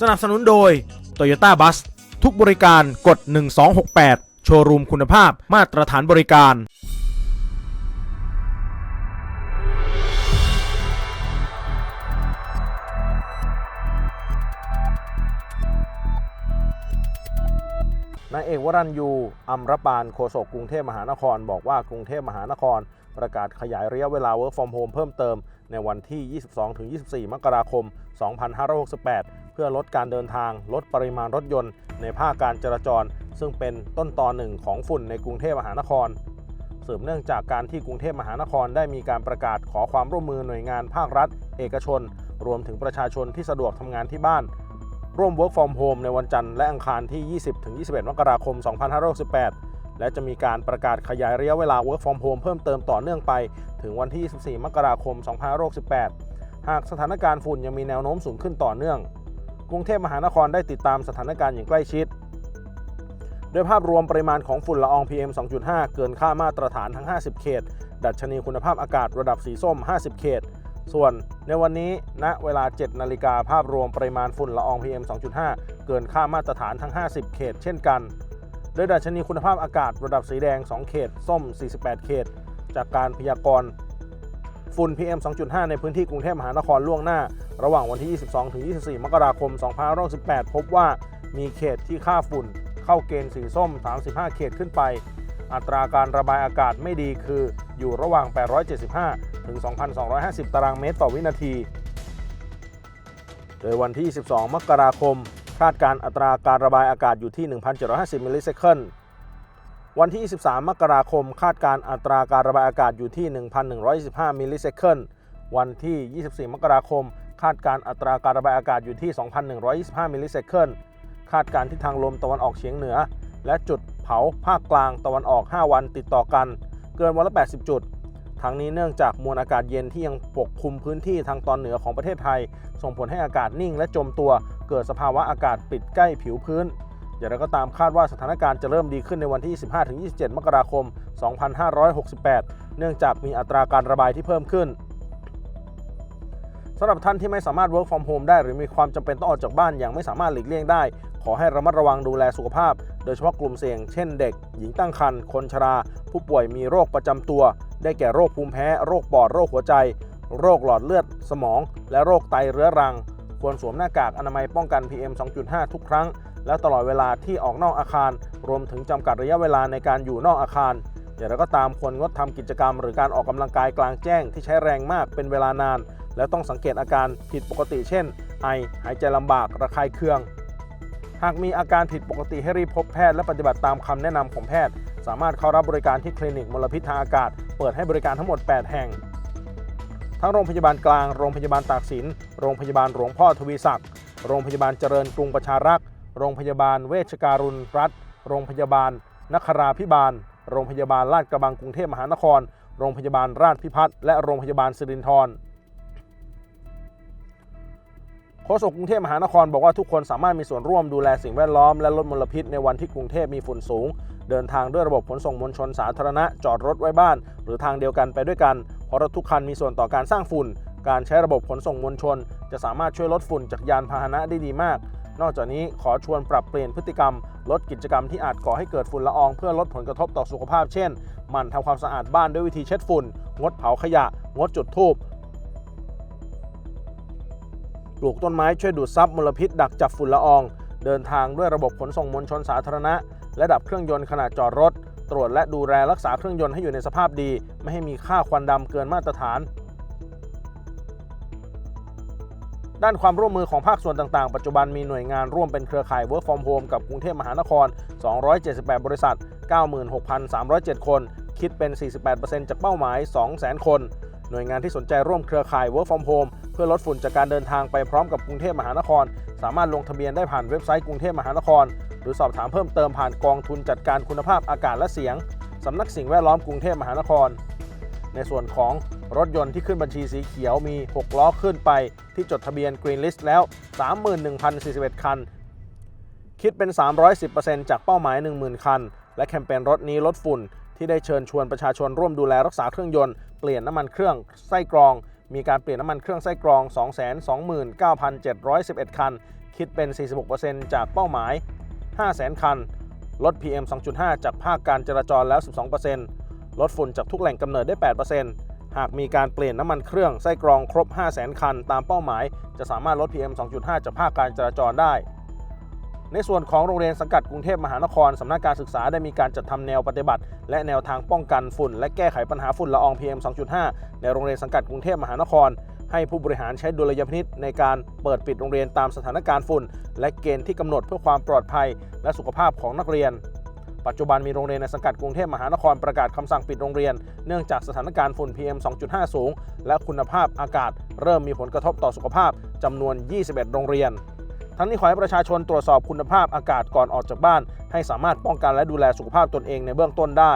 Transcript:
สนับสนุนโดย Toyota Bus ทุกบริการกด 1268 โชว์รูมคุณภาพมาตรฐานบริการ นายเอกวรัญยูอัมรปานโฆษกกรุงเทพมหานคร บอกว่ากรุงเทพมหานคร ประกาศขยายระยะเวลา Work from Home เพิ่มเติม ในวันที่ 22-24 มกราคม 2568 พื่อลดการเดินทาง ลดปริมาณรถยนต์ ในภาคการจราจร ซึ่งเป็นต้นตอนหนึ่งของฝุ่นในกรุงเทพมหานครสืบเนื่องจากการที่กรุงเทพมหานครได้มีการประกาศขอความร่วมมือหน่วยงานภาครัฐ เอกชน รวมถึงประชาชนที่สะดวกทำงานที่บ้าน ร่วม Work from Home ในวันจันทร์และอังคารที่ 20-21 มกราคม 2568 และจะมีการประกาศขยายระยะเวลา Work from Home เพิ่มเติมต่อเนื่องไป ถึงวันที่ 24 มกราคม 2568 หากสถานการณ์ฝุ่นยังมีแนวโน้มสูงขึ้นต่อเนื่อง กรุงเทพมหานครได้ติดตามสถานการณ์อย่างใกล้ชิด โดยภาพรวมปริมาณของฝุ่นละออง PM 2.5 เกินค่ามาตรฐานทั้ง 50 เขต ดัชนีคุณภาพอากาศระดับสีส้ม 50 เขต ส่วนในวันนี้ณเวลา 7 นาฬิกาภาพรวมปริมาณฝุ่นละออง PM 2.5 เกินค่ามาตรฐานทั้ง 50 เขต เช่นกัน โดยดัชนีคุณภาพอากาศระดับสีแดง 2 เขต ส้ม 48 เขต จากการพยากรณ์ฝุ่น PM 2.5 ในพื้นที่กรุงเทพมหานครล่วงหน้า ระหว่างวันที่ 22-24 มกราคม 2568พบว่ามีเขตที่ค่าฝุ่น เข้าเกณฑ์สีส้ม 35 เขตขึ้นไป อัตราการระบายอากาศไม่ดีคืออยู่ระหว่าง 875 ถึง 2,250 ตารางเมตรต่อวินาที โดยวันที่ 12 มกราคม คาดการอัตราการระบายอากาศอยู่ที่ 1,750 มิลลิเซคันวันที่ 23 มกราคม คาดการอัตราการระบายอากาศอยู่ที่ 1,125 มิลลิเซคันวันที่ 24 มกราคม คาดการอัตราการระบายอากาศอยู่ที่ 2,125 มิลลิเซคคันคาดการทิศทางลมตะวันออกเฉียงเหนือ และจุดเผาภาคกลางตะวันออก 5 วันติดต่อกัน เกินวันละ 80 จุด ทั้งนี้เนื่องจากมวลอากาศเย็นที่ยังปกคลุมพื้นที่ทางตอนเหนือของประเทศไทย ส่งผลให้อากาศนิ่งและจมตัว เกิดสภาวะอากาศปิดใกล้ผิวพื้น อย่างไรก็ตามคาดว่าสถานการณ์จะเริ่มดีขึ้นในวันที่ 15-27 มกราคม 2568 เนื่องจากมีอัตราการระบายที่เพิ่มขึ้น สำหรับท่านที่ไม่สามารถ work from home ได้หรือมีความจำเป็นต้องออกจากบ้านอย่างไม่สามารถหลีกเลี่ยงได้ ขอให้ระมัดระวังดูแลสุขภาพ โดยเฉพาะกลุ่มเสี่ยง เช่นเด็ก หญิงตั้งครรภ์คนชรา ผู้ป่วยมีโรคประจำตัว ได้แก่โรคภูมิแพ้ โรคปอดโรคหัวใจ โรคหลอดเลือดสมอง และโรคไตเรื้อรัง ควรสวมหน้ากากอนามัยป้องกัน PM 2.5 ทุกครั้ง และตลอดเวลาที่ออกนอกอาคาร รวมถึงจำกัดระยะเวลาในการอยู่นอกอาคารอย่างไรก็ตามควรงดทำกิจกรรม หรือการออกกำลังกายกลางแจ้งที่ใช้แรงมากเป็นเวลานาน และต้องสังเกตอาการผิดปกติ เช่น ไอ หายใจลำบาก ระคายเคือง หากมีอาการผิดปกติให้รีบพบแพทย์และปฏิบัติตามคำแนะนำของแพทย์ สามารถเข้ารับบริการที่คลินิกมลพิษทางอากาศ เปิดให้บริการทั้งหมด 8 แห่ง ทั้งโรงพยาบาลกลาง โรงพยาบาลตากสิน โรงพยาบาลหลวงพ่อทวีศักดิ์ โรงพยาบาลเจริญกรุงประชารักษ์ โรงพยาบาลเวชการุณรัฐ โรงพยาบาลนคราพิบาล โรงพยาบาลลาดกระบังกรุงเทพมหานคร โรงพยาบาลราชพิพัฒน์และโรงพยาบาลสิรินธร โฆษกกรุงเทพมหานครบอกว่าทุกคนสามารถมีส่วนร่วมดูแลสิ่งแวดล้อมและลดมลพิษในวันที่กรุงเทพมีฝุ่นสูง เดินทางด้วยระบบขนส่งมวลชนสาธารณะ จอดรถไว้บ้าน หรือทางเดียวกันไปด้วยกันเพราะรถทุกคันมีส่วนต่อการสร้างฝุ่น การใช้ระบบขนส่งมวลชน จะสามารถช่วยลดฝุ่นจากยานพาหนะได้ดีมาก นอกจากนี้ขอชวนปรับเปลี่ยนพฤติกรรม ลดกิจกรรมที่อาจก่อให้เกิดฝุ่นละอองเพื่อลดผลกระทบต่อสุขภาพเช่นหมั่นทำความสะอาดบ้านด้วยวิธีเช็ดฝุ่น งดเผาขยะ งดจุดธูป ปลูกต้นไม้ช่วยดูดซับมลพิษดักจับฝุ่นละออง เดินทางด้วยระบบขนส่งมวลชนสาธารณะ และดับเครื่องยนต์ขณะจอดรถ ตรวจและดูแลรักษาเครื่องยนต์ให้อยู่ในสภาพดี ไม่ให้มีค่าควันดำเกินมาตรฐาน ด้านความร่วมมือของภาคส่วนต่างๆ ปัจจุบันมีหน่วยงานร่วมเป็นเครือข่าย Work from Home กับกรุงเทพมหานคร 278 บริษัท 96,307 คน คิดเป็น 48%จากเป้าหมาย 200,000 คน หน่วยงานที่สนใจร่วมเครือข่าย Work from Home พื่อลดฝุ่นจากการเดินทางไปพร้อมกับกรุงเทพมหานคร สามารถลงทะเบียนได้ผ่านเว็บไซต์กรุงเทพมหานคร หรือสอบถามเพิ่มเติมผ่านกองทุนจัดการคุณภาพอากาศและเสียงสำนักสิ่งแวดล้อมกรุงเทพมหานคร ในส่วนของรถยนต์ที่ขึ้นบัญชีสีเขียวมี 6 ล้อขึ้นไป ที่จดทะเบียน Green List แล้ว 31,041 คัน คิดเป็น 310%จากเป้าหมาย 10,000 คัน และแคมเปญรถนี้ลดฝุ่นที่ได้เชิญชวนประชาชนร่วมดูแลรักษาเครื่องยนต์ เปลี่ยนน้ำมันเครื่องไส้กรอง มีการเปลี่ยนน้ำมันเครื่องไส้กรอง 229,711 คัน คิดเป็น 46%จากเป้าหมาย 500,000 คัน ลด PM 2.5 จากภาคการจราจรแล้ว 12%ลดฝุ่นจากทุกแหล่งกำเนิดได้ 8%หากมีการเปลี่ยนน้ำมันเครื่องไส้กรองครบ 500,000 คัน ตามเป้าหมาย จะสามารถลด PM 2.5 จากภาคการจราจรได้ ในส่วนของโรงเรียนสังกัดกรุงเทพมหานครสำนักการศึกษาได้มีการจัดทำแนวปฏิบัติ และแนวทางป้องกันฝุ่น และแก้ไขปัญหาฝุ่นละออง PM 2.5 ในโรงเรียนสังกัดกรุงเทพมหานคร ให้ผู้บริหารใช้ดุลยพินิษในการเปิดปิดโรงเรียนตามสถานการณ์ฝุ่น และเกณฑ์ที่กำหนดเพื่อความปลอดภัย และสุขภาพของนักเรียนปัจจุบันมีโรงเรียนในสังกัดกรุงเทพมหานครประกาศคำสั่งปิดโรงเรียน เนื่องจากสถานการณ์ฝุ่น PM 2.5 สูง และคุณภาพอากาศเริ่มมีผลกระทบต่อสุขภาพจำนวน 21 โรงเรียน ทั้งนี้ขอให้ประชาชนตรวจสอบคุณภาพอากาศก่อนออกจากบ้าน ให้สามารถป้องกันและดูแลสุขภาพตนเองในเบื้องต้นได้